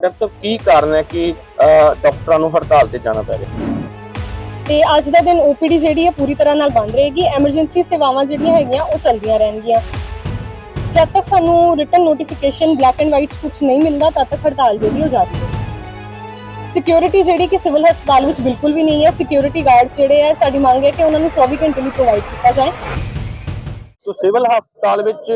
Doctor ਸਾਹਿਬ ਕੀ ਕਾਰਨ ਹੈ ਕਿ ਡਾਕਟਰਾਂ ਨੂੰ ਹੜਤਾਲ ਤੇ ਜਾਣਾ ਪੈ ਰਿਹਾ? ਤੇ ਅੱਜ ਦਾ ਦਿਨ OPD ਜਿਹੜੀ ਹੈ ਪੂਰੀ ਤਰ੍ਹਾਂ ਨਾਲ ਬੰਦ ਰਹੇਗੀ। ਐਮਰਜੈਂਸੀ ਸੇਵਾਵਾਂ ਜਿਹੜੀਆਂ ਹੈਗੀਆਂ ਉਹ ਚੱਲਦੀਆਂ ਰਹਿਣਗੀਆਂ। ਜਦ ਤੱਕ ਸਾਨੂੰ written notification black and white ਕੁਝ ਨਹੀਂ ਮਿਲਦਾ ਤਦ ਤੱਕ ਹੜਤਾਲ ਜਿਹੜੀ ਹੋ ਜਾਰੀ ਹੈ ਸਿਕਿਉਰਿਟੀ ਜਿਹੜੀ ਕਿ ਸਿਵਲ ਹਸਪਤਾਲ ਵਿੱਚ ਬਿਲਕੁਲ ਵੀ ਨਹੀਂ ਹੈ। ਸਿਕਿਉਰਿਟੀ ਗਾਰਡਸ ਜਿਹੜੇ ਹੈ ਸਾਡੀ ਮੰਗ ਹੈ ਕਿ ਉਹਨਾਂ ਨੂੰ 24 ਘੰਟੇ ਲਈ ਪ੍ਰੋਵਾਈਡ ਕੀਤਾ ਜਾਏ। ਸੋ ਸਿਵਲ ਹਸਪਤਾਲ ਵਿੱਚ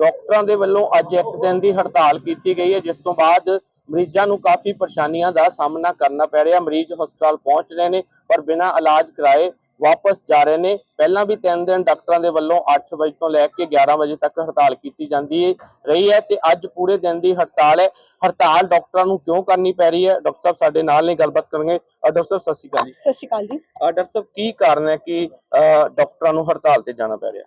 ਡਾਕਟਰਾਂ ਦੇ ਵੱਲੋਂ ਅੱਜ ਇੱਕ ਦਿਨ ਦੀ ਹੜਤਾਲ ਕੀਤੀ ਗਈ ਹੈ ਜਿਸ ਤੋਂ ਬਾਅਦ ਮਰੀਜ਼ਾਂ ਨੂੰ ਕਾਫੀ ਪਰੇਸ਼ਾਨੀਆਂ ਦਾ ਸਾਹਮਣਾ ਕਰਨਾ ਪੈ ਰਿਹਾ। ਮਰੀਜ਼ ਹਸਪਤਾਲ ਪਹੁੰਚ ਰਹੇ ਨੇ ਪਰ ਬਿਨਾਂ ਇਲਾਜ ਕਰਾਏ ਵਾਪਸ ਜਾ ਰਹੇ ਨੇ। ਪਹਿਲਾਂ ਵੀ ਤਿੰਨ ਦਿਨ ਡਾਕਟਰਾਂ ਦੇ ਵੱਲੋਂ 8 ਵਜੇ ਤੋਂ ਲੈ ਕੇ 11 ਵਜੇ ਤੱਕ ਹੜਤਾਲ ਕੀਤੀ ਜਾਂਦੀ ਹੈ ਰਹੀ ਹੈ ਤੇ ਅੱਜ ਪੂਰੇ ਦਿਨ ਦੀ ਹੜਤਾਲ ਹੈ। ਹੜਤਾਲ ਡਾਕਟਰਾਂ ਨੂੰ ਕਿਉਂ ਕਰਨੀ ਪੈ ਰਹੀ ਹੈ? ਡਾਕਟਰ ਸਾਹਿਬ ਸਾਡੇ ਨਾਲ ਨੇ ਗੱਲਬਾਤ ਕਰਨਗੇ। ਡਾਕਟਰ ਸਾਹਿਬ ਸਤਿ ਸ਼੍ਰੀ ਅਕਾਲ ਜੀ। ਸਤਿ ਸ਼੍ਰੀ ਅਕਾਲ ਜੀ। ਡਾਕਟਰ ਸਾਹਿਬ ਕੀ ਕਾਰਨ ਹੈ ਕਿ ਡਾਕਟਰਾਂ ਨੂੰ ਹੜਤਾਲ ਤੇ ਜਾਣਾ ਪੈ ਰਿਹਾ?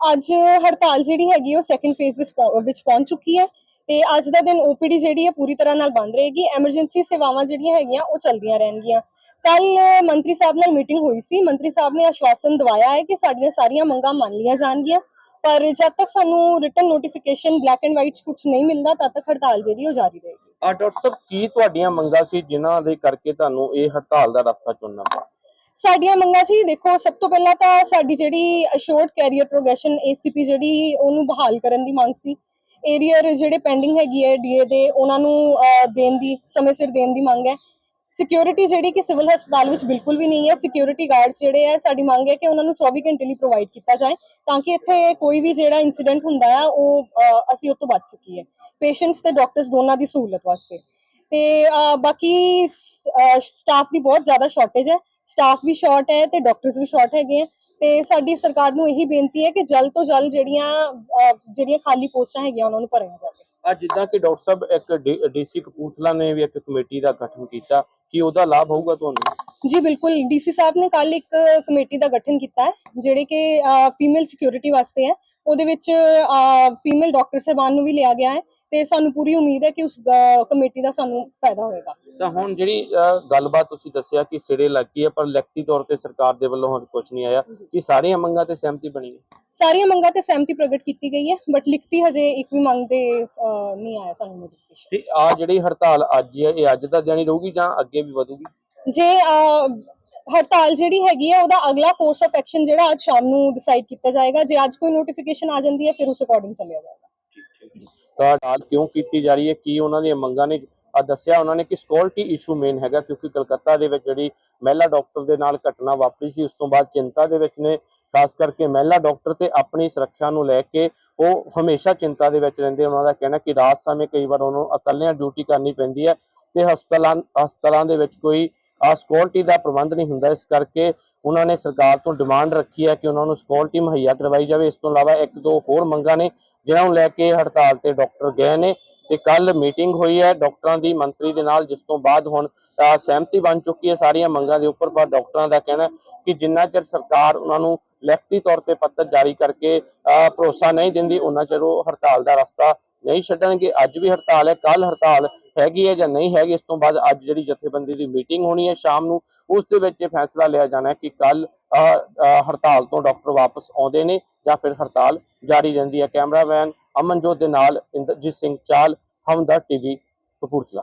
ਅੱਜ ਹੜਤਾਲ ਜਿਹੜੀ ਹੈਗੀ ਉਹ ਸੈਕੰਡ ਫੇਜ਼ ਵਿੱਚ ਪਹੁੰਚ ਚੁੱਕੀ ਹੈ। ਤੇ ਅੱਜ ਦਾ ਦਿਨ OPD ਜਿਹੜੀ ਹੈ ਪੂਰੀ ਤਰ੍ਹਾਂ ਨਾਲ ਬੰਦ ਰਹੇਗੀ। ਐਮਰਜੈਂਸੀ ਸੇਵਾਵਾਂ ਜਿਹੜੀਆਂ ਹੈਗੀਆਂ ਉਹ ਚੱਲਦੀਆਂ ਰਹਿਣਗੀਆਂ। ਕੱਲ ਮੰਤਰੀ ਸਾਹਿਬ ਨਾਲ ਮੀਟਿੰਗ ਹੋਈ ਸੀ। ਮੰਤਰੀ ਸਾਹਿਬ ਨੇ ਆਸ਼ਵਾਸਨ ਦਵਾਇਆ ਹੈ ਕਿ ਸਾਡੀਆਂ ਸਾਰੀਆਂ ਮੰਗਾਂ ਮੰਨ ਲਈਆਂ ਜਾਣਗੀਆਂ। ਪਰ ਜਦ ਤੱਕ ਸਾਨੂੰ written notification black and white ਕੁਝ ਨਹੀਂ ਮਿਲਦਾ ਤਦ ਤੱਕ ਹੜਤਾਲ ਜਿਹੜੀ ਉਹ ਜਾਰੀ ਰਹੇਗੀ। ਆ ਡਾਕਟਰ ਸਾਹਿਬ ਕੀ ਤੁਹਾਡੀਆਂ ਮੰਗਾਂ ਸੀ ਜਿਨ੍ਹਾਂ ਦੇ ਕਰਕੇ ਤੁਹਾਨੂੰ ਇਹ ਹੜਤਾਲ ਦਾ ਰਸਤਾ ਚੁਣਨਾ ਪਿਆ? ਸਾਡੀਆਂ ਮੰਗਾਂ ਜੀ ਦੇਖੋ ਸਭ ਤੋਂ ਪਹਿਲਾਂ ਤਾਂ ਸਾਡੀ ਜਿਹੜੀ ਅਸ਼ੋਰਡ ਕੈਰੀਅਰ ਪ੍ਰੋਗਰੈਸ਼ਨ ACP ਜਿਹੜੀ ਉਹਨੂੰ ਬਹਾਲ ਕਰਨ ਦੀ ਮੰਗ ਸੀ। ਏਰੀਅਰ ਜਿਹੜੇ ਪੈਂਡਿੰਗ ਹੈਗੀ ਹੈ ਡੀਏ ਦੇ, ਉਹਨਾਂ ਨੂੰ ਦੇਣ ਦੀ, ਸਮੇਂ ਸਿਰ ਦੇਣ ਦੀ ਮੰਗ ਹੈ। ਸਿਕਿਉਰਿਟੀ ਜਿਹੜੀ ਕਿ ਸਿਵਲ ਹਸਪਤਾਲ ਵਿੱਚ ਬਿਲਕੁਲ ਵੀ ਨਹੀਂ ਹੈ। ਸਿਕਿਉਰਿਟੀ ਗਾਰਡਸ ਜਿਹੜੇ ਹੈ, ਸਾਡੀ ਮੰਗ ਹੈ ਕਿ ਉਹਨਾਂ ਨੂੰ 24 ਘੰਟੇ ਲਈ ਪ੍ਰੋਵਾਈਡ ਕੀਤਾ ਜਾਏ ਤਾਂ ਕਿ ਇੱਥੇ ਕੋਈ ਵੀ ਜਿਹੜਾ ਇਨਸੀਡੈਂਟ ਹੁੰਦਾ ਆ ਉਹ ਅਸੀਂ ਉਹ ਤੋਂ ਬਚ ਸਕੀਏ। ਪੇਸ਼ੈਂਟਸ ਤੇ ਡਾਕਟਰਸ ਦੋਨਾਂ ਦੀ ਸਹੂਲਤ ਵਾਸਤੇ। ਤੇ ਬਾਕੀ ਸਟਾਫ ਦੀ ਬਹੁਤ ਜ਼ਿਆਦਾ ਸ਼ਾਰਟੇਜ ਹੈ। ਸਟਾਫ ਵੀ ਸ਼ਾਰਟ ਹੈ ਤੇ ਡਾਕਟਰਸ ਵੀ ਸ਼ਾਰਟ ਹੈਗੇ ਆ ਤੇ ਸਾਡੀ ਸਰਕਾਰ ਨੂੰ ਇਹੀ ਬੇਨਤੀ ਹੈ ਕਿ ਜਲਦ ਤੋਂ ਜਲਦ ਜਿਹੜੀਆਂ ਅਹ, ਜਿਹੜੀਆਂ ਖਾਲੀ ਪੋਸਟਾਂ ਹੈਗੀਆਂ ਉਹਨਾਂ ਨੂੰ ਭਰਿਆ ਜਾਵੇ। ਅੱਜ ਜਿੱਦਾਂ ਕਿ ਡਾਕਟਰ ਸਾਹਿਬ ਇੱਕ ਡੀਸੀ ਕਪੂਰਥਲਾ ਨੇ ਵੀ ਇੱਕ ਕਮੇਟੀ ਦਾ ਗਠਨ ਕੀਤਾ ਕੀ ਉਹਦਾ ਲਾਭ ਹੋਊਗਾ ਤੁਹਾਨੂੰ? ਜੀ ਬਿਲਕੁਲ। ਡੀਸੀ ਸਾਹਿਬ ਨੇ ਕੱਲ ਇੱਕ ਕਮੇਟੀ ਦਾ ਗਠਨ ਕੀਤਾ ਹੈ ਜਿਹੜੇ ਕਿ ਫੀਮੇਲ ਸਿਕਿਉਰਿਟੀ ਵਾਸਤੇ ਹੈ। ਉਹਦੇ ਵਿੱਚ ਫੀਮੇਲ ਡਾਕਟਰ ਸਾਹਿਬਾਨ ਨੂੰ ਵੀ ਲਿਆ ਗਿਆ ਹੈ ਤੇ ਸਾਨੂੰ ਪੂਰੀ ਉਮੀਦ ਹੈ ਕਿ ਉਸ ਕਮੇਟੀ ਦਾ ਸਾਨੂੰ ਫਾਇਦਾ ਹੋਏਗਾ। ਤਾਂ ਹੁਣ ਜਿਹੜੀ ਗੱਲਬਾਤ ਤੁਸੀਂ ਦੱਸਿਆ ਕਿ ਸਿਰੇ ਲੱਗੀ ਹੈ ਪਰ ਲਿਖਤੀ ਤੌਰ ਤੇ ਸਰਕਾਰ ਦੇ ਵੱਲੋਂ ਹੁਣ ਕੁਝ ਨਹੀਂ ਆਇਆ। ਕਿ ਸਾਰੀਆਂ ਮੰਗਾਂ ਤੇ ਸਹਿਮਤੀ ਬਣੀ ਹੈ? ਸਾਰੀਆਂ ਮੰਗਾਂ ਤੇ ਸਹਿਮਤੀ ਪ੍ਰਗਟ ਕੀਤੀ ਗਈ ਹੈ ਬਟ ਲਿਖਤੀ ਹਜੇ ਇੱਕ ਵੀ ਮੰਗ ਅਹ, ਨਹੀਂ ਆਇਆ ਸਾਨੂੰ ਨੋਟੀਫਿਕੇਸ਼ਨ ਤੇ ਆ ਜਿਹੜੀ ਹੜਤਾਲ ਅੱਜ ਹੈ ਇਹ ਅੱਜ ਦਾ ਹੀ ਰਹੂਗੀ ਜਾਂ ਅੱਗੇ ਵੀ ਵਧੂਗੀ? ਜੇ ਹੜਤਾਲ ਜਿਹੜੀ ਹੈਗੀ ਹੈ ਉਹਦਾ ਅਗਲਾ ਕੋਰਸ ਆਫ ਐਕਸ਼ਨ ਜਿਹੜਾ ਅੱਜ ਸ਼ਾਮ ਨੂੰ ਡਿਸਾਈਡ ਕੀਤਾ ਜਾਏਗਾ। ਜੇ ਅੱਜ ਕੋਈ ਨੋਟੀਫਿਕੇਸ਼ਨ ਆ ਜਾਂਦੀ ਹੈ, ਫਿਰ ਉਸ ਅਕੋਰਡਿੰਗ ਚੱਲਿਆ ਜਾਏਗਾ। ਤਾਂ ਹੜਤਾਲ ਕਿਉਂ ਕੀਤੀ ਜਾ ਰਹੀ ਹੈ? ਕੀ ਉਹਨਾਂ ਦੀਆਂ ਮੰਗਾਂ ਨੇ, ਆ ਦੱਸਿਆ ਉਹਨਾਂ ਨੇ ਕਿ ਸਿਕਿਉਰਿਟੀ ਇਸ਼ੂ ਮੇਨ ਹੈਗਾ, ਕਿਉਂਕਿ ਕਲਕੱਤਾ ਦੇ ਵਿੱਚ ਜਿਹੜੀ ਮਹਿਲਾ ਡਾਕਟਰ ਦੇ ਨਾਲ ਘਟਨਾ ਵਾਪਰੀ ਸੀ, ਉਸ ਤੋਂ ਬਾਅਦ ਚਿੰਤਾ ਦੇ ਵਿੱਚ ਨੇ। ਖਾਸ ਕਰਕੇ ਮਹਿਲਾ ਡਾਕਟਰ ਤੇ ਆਪਣੀ ਸੁਰੱਖਿਆ ਨੂੰ ਲੈ ਕੇ, ਉਹ ਹਮੇਸ਼ਾ ਚਿੰਤਾ ਦੇ ਵਿੱਚ ਰਹਿੰਦੇ ਉਹਨਾਂ ਦਾ ਕਹਿਣਾ ਕਿ ਰਾਤ ਸਮੇਂ ਕਈ ਵਾਰ ਉਹਨੂੰ ਇਕੱਲਿਆਂ ਡਿਊਟੀ ਕਰਨੀ ਪੈਂਦੀ ਹੈ ਤੇ ਹਸਪਤਾਲਾਂ ਹਸਪਤਾਲਾਂ ਦੇ ਵਿੱਚ ਕੋਈ ਆ ਸਿਕਿਉਰਿਟੀ ਦਾ ਪ੍ਰਬੰਧ ਨਹੀਂ ਹੁੰਦਾ। ਇਸ ਕਰਕੇ ਉਹਨਾਂ ਨੇ ਸਰਕਾਰ ਤੋਂ ਡਿਮਾਂਡ ਰੱਖੀ ਹੈ ਕਿ ਉਹਨਾਂ ਨੂੰ ਸਿਕਿਉਰਿਟੀ ਮੁਹੱਈਆ ਕਰਵਾਈ ਜਾਵੇ। ਇਸ ਤੋਂ ਇਲਾਵਾ ਇੱਕ ਦੋ ਹੋਰ ਮੰਗਾਂ ਨੇ, ਜਿਨ੍ਹਾਂ ਨੂੰ ਲੈ ਕੇ ਹੜਤਾਲ ਤੇ ਡਾਕਟਰ ਗਏ ਨੇ ਤੇ ਕੱਲ ਮੀਟਿੰਗ ਹੋਈ ਹੈ ਡਾਕਟਰਾਂ ਦੀ ਮੰਤਰੀ ਦੇ ਨਾਲ, ਜਿਸ ਤੋਂ ਬਾਅਦ ਹੁਣ ਸਹਿਮਤੀ ਬਣ ਚੁੱਕੀ ਹੈ ਸਾਰੀਆਂ ਮੰਗਾਂ ਦੇ ਉੱਪਰ। ਪਰ ਡਾਕਟਰਾਂ ਦਾ ਕਹਿਣਾ ਕਿ ਜਿੰਨਾ ਚਿਰ ਸਰਕਾਰ ਉਹਨਾਂ ਨੂੰ ਲਿਖਤੀ ਤੌਰ ਤੇ ਪੱਤਰ ਜਾਰੀ ਕਰਕੇ ਭਰੋਸਾ ਨਹੀਂ ਦਿੰਦੀ ਉਹਨਾਂ ਚਿਰ ਉਹ ਹੜਤਾਲ ਦਾ ਰਸਤਾ ਨਹੀਂ ਛੱਡਣਗੇ। ਅੱਜ ਵੀ ਹੜਤਾਲ ਹੈ ਕੱਲ ਹੜਤਾਲ ਹੈਗੀ ਹੈ ਜਾਂ ਨਹੀਂ ਹੈਗੀ, ਇਸ ਤੋਂ ਬਾਅਦ ਅੱਜ ਜਿਹੜੀ ਜਥੇਬੰਦੀ ਦੀ ਮੀਟਿੰਗ ਹੋਣੀ ਹੈ ਸ਼ਾਮ ਨੂੰ, ਉਸ ਦੇ ਵਿੱਚ ਇਹ ਫੈਸਲਾ ਲਿਆ ਜਾਣਾ ਹੈ ਕਿ ਕੱਲ ਹੜਤਾਲ ਤੋਂ ਡਾਕਟਰ ਵਾਪਸ ਆਉਂਦੇ ਨੇ ਜਾਂ ਫਿਰ ਹੜਤਾਲ ਜਾਰੀ ਰਹਿੰਦੀ ਹੈ। ਕੈਮਰਾਮੈਨ ਅਮਨਜੋਤ ਦੇ ਨਾਲ ਇੰਦਰਜੀਤ ਸਿੰਘ ਚਾਲ ਹਮਦਰ ਟੀਵੀ, ਕਪੂਰਥਲਾ।